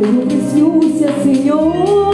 тобою приснюся, синьо.